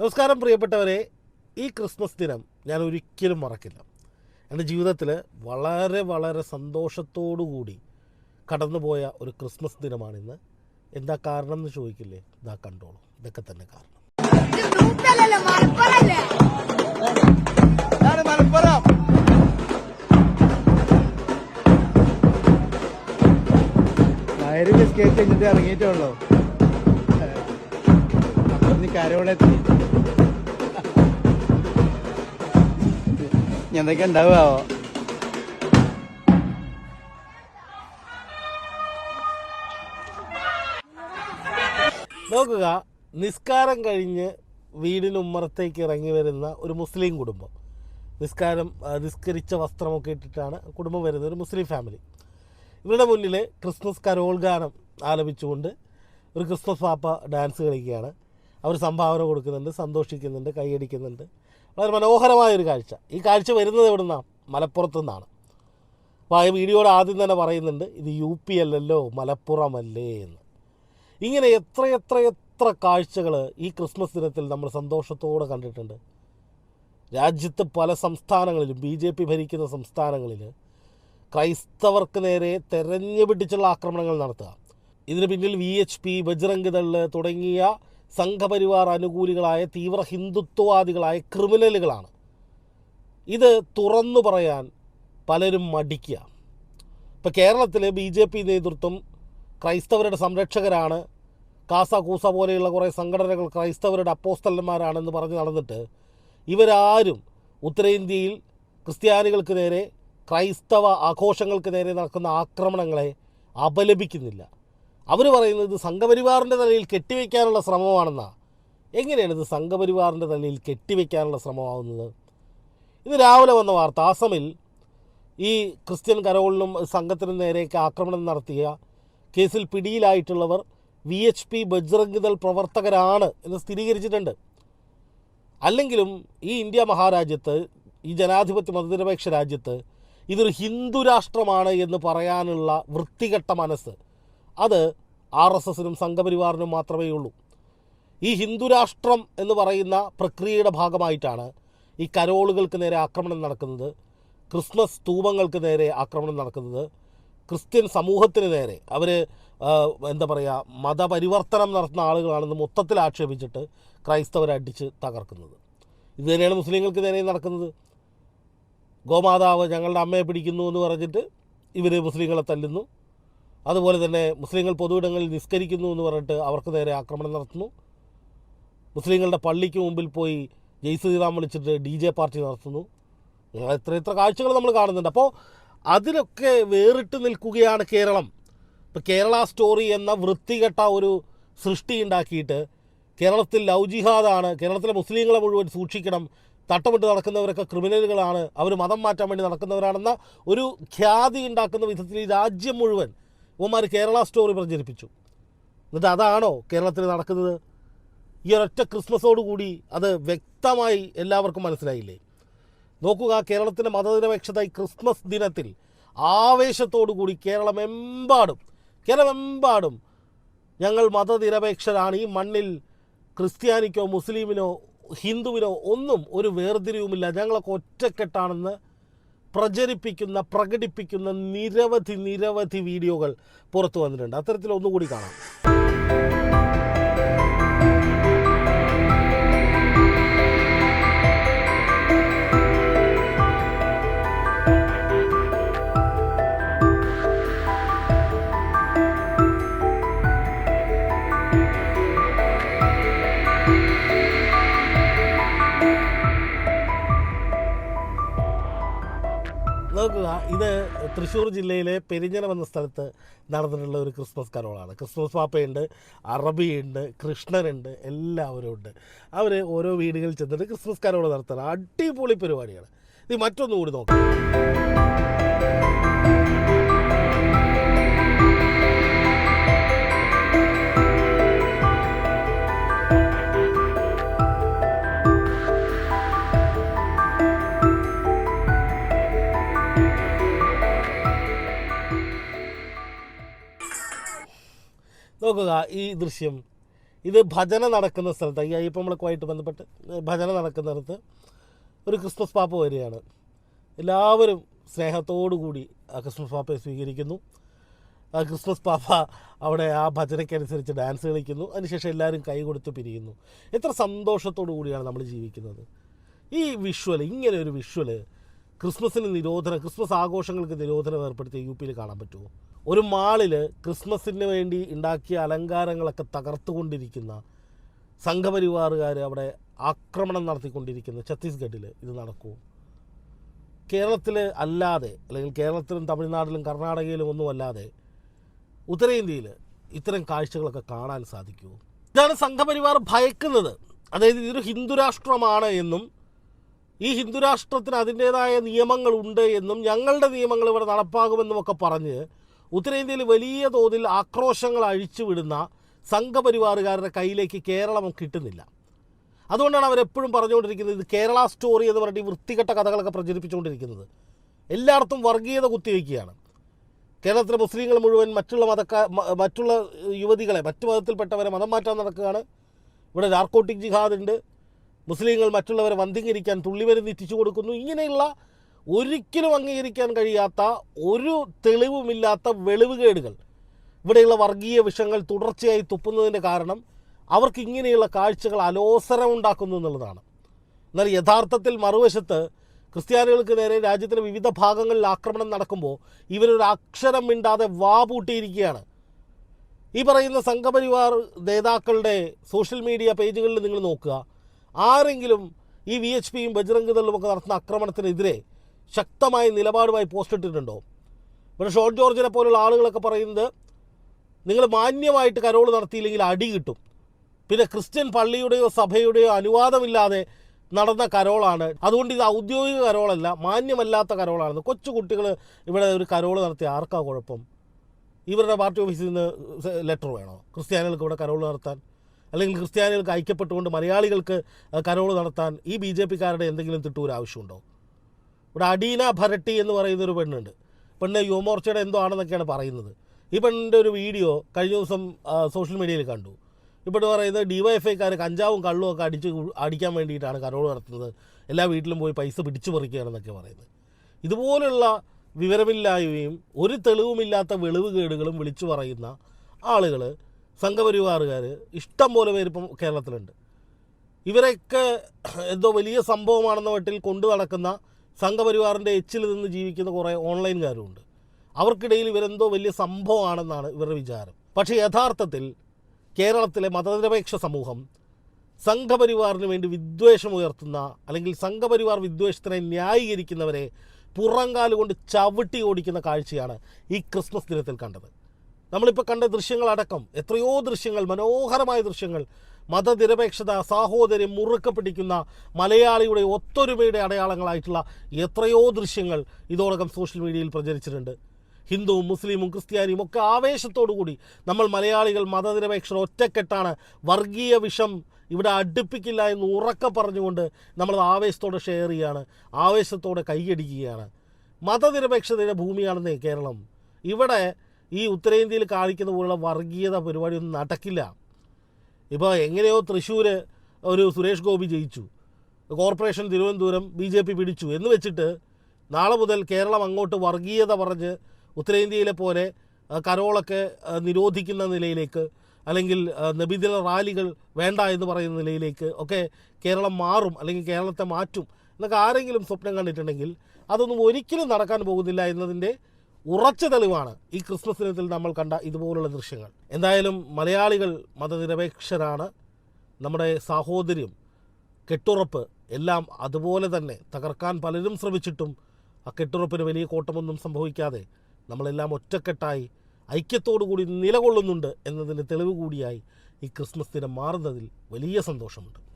നമസ്കാരം പ്രിയപ്പെട്ടവരെ. ഈ ക്രിസ്മസ് ദിനം ഞാൻ ഒരിക്കലും മറക്കില്ല. എന്റെ ജീവിതത്തിൽ വളരെ വളരെ സന്തോഷത്തോടു കൂടി കടന്നുപോയ ഒരു ക്രിസ്മസ് ദിനമാണിന്ന് എന്താ കാരണം എന്ന് ചോദിക്കില്ലേ? ഇതാ കണ്ടോളൂ. ഇതൊക്കെ തന്നെ കാരണം. ഇത് ഗ്രൂപ്പല്ലല്ലോ എന്തൊക്കെ ഉണ്ടാവുമോ നോക്കുക നിസ്കാരം കഴിഞ്ഞ് വീടിന് ഉമ്മറത്തേക്ക് ഇറങ്ങി വരുന്ന ഒരു മുസ്ലിം കുടുംബം. നിസ്കാരം നിസ്കരിച്ച വസ്ത്രമൊക്കെ ഇട്ടിട്ടാണ് കുടുംബം വരുന്നത് ഒരു മുസ്ലിം ഫാമിലി. ഇവരുടെ മുന്നിൽ ക്രിസ്മസ് കരോൾ ഗാനം ആലപിച്ചുകൊണ്ട് ഒരു ക്രിസ്മസ് പാപ്പ ഡാൻസ് കളിക്കുകയാണ്. അവർ സംഭാവന കൊടുക്കുന്നുണ്ട് സന്തോഷിക്കുന്നുണ്ട് കൈയടിക്കുന്നുണ്ട്. വളരെ മനോഹരമായ ഒരു കാഴ്ച. ഈ കാഴ്ച വരുന്നത് എവിടെ നിന്നാണ് മലപ്പുറത്തു നിന്നാണ് അപ്പോൾ ആ വീഡിയോയുടെ ആദ്യം തന്നെ പറയുന്നുണ്ട് ഇത് യു പി അല്ലല്ലോ മലപ്പുറമല്ലേ എന്ന്. ഇങ്ങനെ എത്ര എത്ര എത്ര കാഴ്ചകൾ ഈ ക്രിസ്മസ് ദിനത്തിൽ നമ്മൾ സന്തോഷത്തോടെ കണ്ടിട്ടുണ്ട്. രാജ്യത്ത് പല സംസ്ഥാനങ്ങളിലും ബി ജെ പി ഭരിക്കുന്ന സംസ്ഥാനങ്ങളിൽ ക്രൈസ്തവർക്ക് നേരെ തെരഞ്ഞു പിടിച്ചുള്ള ആക്രമണങ്ങൾ നടത്തുക. ഇതിന് പിന്നിൽ V H P Bajrang Dal തുടങ്ങിയ സംഘപരിവാർ അനുകൂലികളായ തീവ്ര ഹിന്ദുത്വവാദികളായ ക്രിമിനലുകളാണ്. ഇത് തുറന്നു പറയാൻ പലരും മടിക്കുക. ഇപ്പോൾ കേരളത്തിലെ ബി ജെ പി നേതൃത്വം ക്രൈസ്തവരുടെ സംരക്ഷകരാണ്. കാസ കൂസ പോലെയുള്ള കുറേ സംഘടനകൾ ക്രൈസ്തവരുടെ അപ്പോസ്തലന്മാരാണെന്ന് പറഞ്ഞ് നടന്നിട്ട് ഇവരാരും ഉത്തരേന്ത്യയിൽ ക്രിസ്ത്യാനികൾക്ക് നേരെ ക്രൈസ്തവ ആഘോഷങ്ങൾക്ക് നേരെ നടക്കുന്ന ആക്രമണങ്ങളെ അപലപിക്കുന്നില്ല. അവർ പറയുന്നത് ഇത് സംഘപരിവാറിന്റെ തലയിൽ കെട്ടിവെക്കാനുള്ള ശ്രമമാണെന്നാണ് എങ്ങനെയാണ് ഇത് സംഘപരിവാറിന്റെ തലയിൽ കെട്ടിവെക്കാനുള്ള ശ്രമമാവുന്നത്? ഇത് രാവിലെ വന്ന വാർത്ത ആസമിൽ ഈ ക്രിസ്ത്യൻ കരോളിനും സംഘത്തിനും നേരെയൊക്കെ ആക്രമണം നടത്തിയ കേസിൽ പിടിയിലായിട്ടുള്ളവർ V H P Bajrang Dal പ്രവർത്തകരാണ് എന്ന് സ്ഥിരീകരിച്ചിട്ടുണ്ട്. അല്ലെങ്കിലും ഈ ഇന്ത്യ മഹാരാജ്യത്ത് ഈ ജനാധിപത്യ മതനിരപേക്ഷ രാജ്യത്ത് ഇതൊരു ഹിന്ദു രാഷ്ട്രമാണ് എന്ന് പറയാനുള്ള വൃത്തികെട്ട മനസ്സ് അത് ആർ എസ് എസിനും സംഘപരിവാറിനും മാത്രമേ ഉള്ളൂ. ഈ ഹിന്ദുരാഷ്ട്രം എന്ന് പറയുന്ന പ്രക്രിയയുടെ ഭാഗമായിട്ടാണ് ഈ കരോളുകൾക്ക് നേരെ ആക്രമണം നടക്കുന്നത് ക്രിസ്മസ് സ്തൂപങ്ങൾക്ക് നേരെ ആക്രമണം നടക്കുന്നത് ക്രിസ്ത്യൻ സമൂഹത്തിന് നേരെ. അവർ എന്താ പറയുക മതപരിവർത്തനം നടത്തുന്ന ആളുകളാണെന്ന് മൊത്തത്തിൽ ആക്ഷേപിച്ചിട്ട് ക്രൈസ്തവരെ അടിച്ച് തകർക്കുന്നത്. ഇത് തന്നെയാണ് മുസ്ലിങ്ങൾക്ക് നേരെ നടക്കുന്നത്. ഗോമാതാവ് ഞങ്ങളുടെ അമ്മയെ പിടിക്കുന്നു എന്ന് പറഞ്ഞിട്ട് ഇവർ മുസ്ലിങ്ങളെ തല്ലുന്നു. അതുപോലെ തന്നെ മുസ്ലിങ്ങൾ പൊതുവിടങ്ങളിൽ നിസ്കരിക്കുന്നു എന്ന് പറഞ്ഞിട്ട് അവർക്ക് നേരെ ആക്രമണം നടത്തുന്നു. മുസ്ലിങ്ങളുടെ പള്ളിക്ക് മുമ്പിൽ പോയി ജയ് ശ്രീറാം വിളിച്ചിട്ട് ഡി ജെ പാർട്ടി നടത്തുന്നു. ഇങ്ങനെ എത്ര എത്ര കാഴ്ചകൾ നമ്മൾ കാണുന്നുണ്ട്. അപ്പോൾ അതിലൊക്കെ വേറിട്ട് നിൽക്കുകയാണ് കേരളം. ഇപ്പോൾ കേരള സ്റ്റോറി എന്ന വൃത്തികെട്ട ഒരു സൃഷ്ടി ഉണ്ടാക്കിയിട്ട് കേരളത്തിൽ ലവ് ജിഹാദാണ് കേരളത്തിലെ മുസ്ലിങ്ങളെ മുഴുവൻ സൂക്ഷിക്കണം തട്ടമിട്ട് നടക്കുന്നവരൊക്കെ ക്രിമിനലുകളാണ് അവർ മതം മാറ്റാൻ വേണ്ടി നടക്കുന്നവരാണെന്ന ഒരു ഖ്യാതി ഉണ്ടാക്കുന്ന വിധത്തിൽ ഈ രാജ്യം മുഴുവൻ ഉമാർ കേരള സ്റ്റോറി പ്രചരിപ്പിച്ചു. എന്നിട്ട് അതാണോ കേരളത്തിൽ നടക്കുന്നത്? ഈ ഒരൊറ്റ ക്രിസ്മസോടുകൂടി അത് വ്യക്തമായി എല്ലാവർക്കും മനസ്സിലായില്ലേ? നോക്കുക കേരളത്തിന്റെ മതനിരപേക്ഷത ഈ ക്രിസ്മസ് ദിനത്തിൽ ആവേശത്തോടു കൂടി കേരളമെമ്പാടും കേരളമെമ്പാടും ഞങ്ങൾ മതനിരപേക്ഷരാണ്. ഈ മണ്ണിൽ ക്രിസ്ത്യാനിക്കോ മുസ്ലിമിനോ ഹിന്ദുവിനോ ഒന്നും ഒരു വേർതിരിവുമില്ല. ഞങ്ങളൊക്കെ ഒറ്റക്കെട്ടാണെന്ന് പ്രചരിപ്പിക്കുന്ന പ്രകടിപ്പിക്കുന്ന നിരവധി നിരവധി വീഡിയോകൾ പുറത്തു വന്നിട്ടുണ്ട്. അത്തരത്തിൽ ഒന്നുകൂടി കാണാം. നോക്കുക ഇത് തൃശ്ശൂർ ജില്ലയിലെ പെരിഞ്ഞനം എന്ന സ്ഥലത്ത് നടന്നിട്ടുള്ള ഒരു ക്രിസ്മസ് കരോളാണ്. ക്രിസ്മസ് പാപ്പയുണ്ട് അറബിയുണ്ട് കൃഷ്ണനുണ്ട് എല്ലാവരും ഉണ്ട്. അവർ ഓരോ വീടുകളിൽ ചെന്നിട്ട് ക്രിസ്മസ് കരോൾ നടത്തണം അടിപൊളി പരിപാടിയാണ്. ഇത് മറ്റൊന്നും കൂടി നോക്കാം. നോക്കുക ഈ ദൃശ്യം. ഇത് ഭജന നടക്കുന്ന സ്ഥലത്ത്. ഈ അയ്യപ്പമ്പളക്കുമായിട്ട് ബന്ധപ്പെട്ട് ഭജന നടക്കുന്നിടത്ത് ഒരു ക്രിസ്മസ് പാപ്പ വരികയാണ്. എല്ലാവരും സ്നേഹത്തോടു കൂടി ആ ക്രിസ്മസ് പാപ്പയെ സ്വീകരിക്കുന്നു. ആ ക്രിസ്മസ് പാപ്പ അവിടെ ആ ഭജനയ്ക്കനുസരിച്ച് ഡാൻസ് കളിക്കുന്നു. അതിനുശേഷം എല്ലാവരും കൈ കൊടുത്ത് പിരിയുന്നു. എത്ര സന്തോഷത്തോടു കൂടിയാണ് നമ്മൾ ജീവിക്കുന്നത്. ഈ വിഷ്വൽ ഇങ്ങനെ ഒരു വിഷ്വൽ ക്രിസ്മസിന് നിരോധനം ക്രിസ്മസ് ആഘോഷങ്ങൾക്ക് നിരോധനം ഏർപ്പെടുത്തിയ യു പിയിൽ കാണാൻ പറ്റുമോ? ഒരു മാളിൽ ക്രിസ്മസിന് വേണ്ടി ഉണ്ടാക്കിയ അലങ്കാരങ്ങളൊക്കെ തകർത്തുകൊണ്ടിരിക്കുന്ന സംഘപരിവാറുകാർ അവിടെ ആക്രമണം നടത്തിക്കൊണ്ടിരിക്കുന്ന ഛത്തീസ്ഗഡിൽ ഇത് നടക്കൂ. കേരളത്തിൽ അല്ലാതെ അല്ലെങ്കിൽ കേരളത്തിലും തമിഴ്നാട്ടിലും കർണാടകയിലും ഒന്നും അല്ലാതെ ഉത്തരേന്ത്യയിൽ ഇത്തരം കാഴ്ചകളൊക്കെ കാണാൻ സാധിക്കുമോ ഇതാണ് സംഘപരിവാർ ഭയക്കുന്നത്. അതായത് ഇതൊരു ഹിന്ദുരാഷ്ട്രമാണ് എന്നും ഈ ഹിന്ദുരാഷ്ട്രത്തിന് അതിന്റേതായ നിയമങ്ങളുണ്ട് എന്നും ഞങ്ങളുടെ നിയമങ്ങൾ ഇവിടെ നടപ്പാകുമെന്നും ഒക്കെ പറഞ്ഞ് ഉത്തരേന്ത്യയിൽ വലിയ തോതിൽ ആക്രോശങ്ങൾ അഴിച്ചുവിടുന്ന സംഘപരിവാറുകാരുടെ കയ്യിലേക്ക് കേരളം കിട്ടുന്നില്ല. അതുകൊണ്ടാണ് അവരെപ്പോഴും പറഞ്ഞുകൊണ്ടിരിക്കുന്നത് ഇത് കേരള സ്റ്റോറി എന്ന് പറഞ്ഞിട്ട് വൃത്തികെട്ട കഥകളൊക്കെ പ്രചരിപ്പിച്ചുകൊണ്ടിരിക്കുന്നത്. എല്ലായിടത്തും വർഗീയത കുത്തിവെക്കുകയാണ് കേരളത്തിലെ മുസ്ലിങ്ങൾ മുഴുവൻ മറ്റുള്ള മതക്കാർ മറ്റുള്ള യുവതികളെ മറ്റു മതത്തിൽപ്പെട്ടവരെ മതം മാറ്റാൻ നടക്കുകയാണ്. ഇവിടെ നാർക്കോട്ടിക് ജിഹാദ് ഉണ്ട്. മുസ്ലിങ്ങൾ മറ്റുള്ളവരെ വന്ധീകരിക്കാൻ തുള്ളിവരെ എത്തിച്ചു കൊടുക്കുന്നു. ഇങ്ങനെയുള്ള ഒരിക്കലും അംഗീകരിക്കാൻ കഴിയാത്ത ഒരു തെളിവുമില്ലാത്ത വെളിവുകേടുകൾ. ഇവിടെയുള്ള വർഗീയ വിഷങ്ങൾ തുടർച്ചയായി തുപ്പുന്നതിന്റെ കാരണം അവർക്ക് ഇങ്ങനെയുള്ള കാഴ്ചകൾ അലോസരം ഉണ്ടാക്കുന്നു എന്നുള്ളതാണ്. എന്നാൽ യഥാർത്ഥത്തിൽ മറുവശത്ത് ക്രിസ്ത്യാനികൾക്ക് നേരെ രാജ്യത്തിന്റെ വിവിധ ഭാഗങ്ങളിൽ ആക്രമണം നടക്കുമ്പോൾ ഇവരൊരു അക്ഷരം മിണ്ടാതെ വാ പൂട്ടിയിരിക്കുകയാണ്. ഈ പറയുന്ന സംഘപരിവാർ നേതാക്കളുടെ സോഷ്യൽ മീഡിയ പേജുകളിൽ നിങ്ങൾ നോക്കുക. ആരെങ്കിലും ഈ വി എച്ച് പിയും ബജ്രംഗ് ദളും ഒക്കെ നടത്തുന്ന ആക്രമണത്തിനെതിരെ ശക്തമായ നിലപാടുമായി പോസ്റ്റ് ഇട്ടിട്ടുണ്ടോ? ഇവിടെ ഷോൺ ജോർജിനെ പോലുള്ള ആളുകളൊക്കെ പറയുന്നത് നിങ്ങൾ മാന്യമായിട്ട് കരോൾ നടത്തിയില്ലെങ്കിൽ അടി കിട്ടും. പിന്നെ ക്രിസ്ത്യൻ പള്ളിയുടെയോ സഭയുടെയോ അനുവാദമില്ലാതെ നടന്ന കരോളാണ്. അതുകൊണ്ട് ഇത് ഔദ്യോഗിക കരോളല്ല മാന്യമല്ലാത്ത കരോളാണെന്ന് കൊച്ചു കുട്ടികൾ ഇവിടെ ഒരു കരോൾ നടത്തി ആർക്കാ കുഴപ്പം? ഇവരുടെ പാർട്ടി ഓഫീസിൽ നിന്ന് ലെറ്റർ വേണോ? ക്രിസ്ത്യാനികൾക്ക് ഇവിടെ കരോൾ നടത്താൻ? അല്ലെങ്കിൽ ക്രിസ്ത്യാനികൾക്ക് ഐക്യപ്പെട്ടുകൊണ്ട് മലയാളികൾക്ക് കരോൾ നടത്താൻ ഈ ബി ജെ പിക്കാരുടെ എന്തെങ്കിലും തിട്ടൂർ ആവശ്യമുണ്ടോ ഇവിടെ അഡീന ഭരട്ടി എന്ന് പറയുന്ന ഒരു പെണ്ണുണ്ട്. പെണ്ണ് യുവമോർച്ചയുടെ എന്തോ ആണെന്നൊക്കെയാണ് പറയുന്നത്. ഈ പെണ്ണിന്റെ ഒരു വീഡിയോ കഴിഞ്ഞ ദിവസം സോഷ്യൽ മീഡിയയിൽ കണ്ടു. ഇപ്പോൾ പറയുന്നത് ഡിവൈഎഫ്ഐക്കാർ കഞ്ചാവും കള്ളും ഒക്കെ അടിച്ച് അടിക്കാൻ വേണ്ടിയിട്ടാണ് കരോൾ നടത്തുന്നത്. എല്ലാ വീട്ടിലും പോയി പൈസ പിടിച്ചു പറിക്കുകയാണെന്നൊക്കെ പറയുന്നത്. ഇതുപോലുള്ള വിവരമില്ലായ്മയും ഒരു തെളിവുമില്ലാത്ത വെളിവുകേടുകളും വിളിച്ചു പറയുന്ന ആളുകൾ സംഘപരിവാറുകാർ ഇഷ്ടം പോലെ പേരിപ്പം കേരളത്തിലുണ്ട്. ഇവരൊക്കെ എന്തോ വലിയ സംഭവമാണെന്ന മട്ടിൽ കൊണ്ടു നടക്കുന്ന സംഘപരിവാറിന്റെ എച്ചിൽ നിന്ന് ജീവിക്കുന്ന കുറേ ഓൺലൈൻകാരുമുണ്ട് അവർക്കിടയിൽ ഇവരെന്തോ വലിയ സംഭവമാണെന്നാണ് ഇവരുടെ വിചാരം. പക്ഷേ യഥാർത്ഥത്തിൽ കേരളത്തിലെ മതനിരപേക്ഷ സമൂഹം സംഘപരിവാറിന് വേണ്ടി വിദ്വേഷം ഉയർത്തുന്ന അല്ലെങ്കിൽ സംഘപരിവാർ വിദ്വേഷത്തിനെ ന്യായീകരിക്കുന്നവരെ പുറങ്കാലുകൊണ്ട് ചവിട്ടി ഓടിക്കുന്ന കാഴ്ചയാണ് ഈ ക്രിസ്മസ് ദിനത്തിൽ കണ്ടത്. നമ്മളിപ്പോൾ കണ്ട ദൃശ്യങ്ങളടക്കം എത്രയോ ദൃശ്യങ്ങൾ മനോഹരമായ ദൃശ്യങ്ങൾ മതനിരപേക്ഷത സാഹോദര്യം മുറുക്ക പിടിക്കുന്ന മലയാളിയുടെ ഒത്തൊരുമയുടെ അടയാളങ്ങളായിട്ടുള്ള എത്രയോ ദൃശ്യങ്ങൾ ഇതോടകം സോഷ്യൽ മീഡിയയിൽ പ്രചരിച്ചിട്ടുണ്ട്. ഹിന്ദുവും മുസ്ലിമും ക്രിസ്ത്യാനിയും ഒക്കെ ആവേശത്തോടു കൂടി നമ്മൾ മലയാളികൾ മതനിരപേക്ഷ ഒറ്റക്കെട്ടാണ് വർഗീയ വിഷം ഇവിടെ അടുപ്പിക്കില്ല എന്ന് ഉറക്കെ പറഞ്ഞുകൊണ്ട് നമ്മൾ ആവേശത്തോടെ ഷെയർ ചെയ്യുകയാണ് ആവേശത്തോടെ കൈയടിക്കുകയാണ്. മതനിരപേക്ഷതയുടെ ഭൂമിയാണെന്നേ കേരളം. ഇവിടെ ഈ ഉത്തരേന്ത്യയിൽ കാണിക്കുന്ന പോലുള്ള വർഗീയത പരിപാടിയൊന്നും നടക്കില്ല. ഇപ്പോൾ എങ്ങനെയോ തൃശ്ശൂർ ഒരു സുരേഷ് ഗോപി ജയിച്ചു. Corporation Thiruvananthapuram B J P പിടിച്ചു എന്ന് വെച്ചിട്ട് നാളെ മുതൽ കേരളം അങ്ങോട്ട് വർഗീയത പറഞ്ഞ് ഉത്തരേന്ത്യയിലെ പോലെ കരോളൊക്കെ നിരോധിക്കുന്ന നിലയിലേക്ക് അല്ലെങ്കിൽ നബിദിന റാലികൾ വേണ്ട എന്ന് പറയുന്ന നിലയിലേക്ക് ഒക്കെ കേരളം മാറും അല്ലെങ്കിൽ കേരളത്തെ മാറ്റും എന്നൊക്കെ ആരെങ്കിലും സ്വപ്നം കണ്ടിട്ടുണ്ടെങ്കിൽ അതൊന്നും ഒരിക്കലും നടക്കാൻ പോകുന്നില്ല എന്നതിന്റെ ഉറച്ച തെളിവാണ് ഈ ക്രിസ്മസ് ദിനത്തിൽ നമ്മൾ കണ്ട ഇതുപോലുള്ള ദൃശ്യങ്ങൾ. എന്തായാലും മലയാളികൾ മതനിരപേക്ഷരാണ്. നമ്മുടെ സാഹോദര്യം കെട്ടുറപ്പ് എല്ലാം അതുപോലെ തന്നെ തകർക്കാൻ പലരും ശ്രമിച്ചിട്ടും ആ കെട്ടുറപ്പിന് വലിയ കോട്ടമൊന്നും സംഭവിക്കാതെ നമ്മളെല്ലാം ഒറ്റക്കെട്ടായി ഐക്യത്തോടു കൂടി നിലകൊള്ളുന്നുണ്ട് എന്നതിന്റെ തെളിവ് കൂടിയായി ഈ ക്രിസ്മസ് ദിനം മാറുന്നതിൽ വലിയ സന്തോഷമുണ്ട്.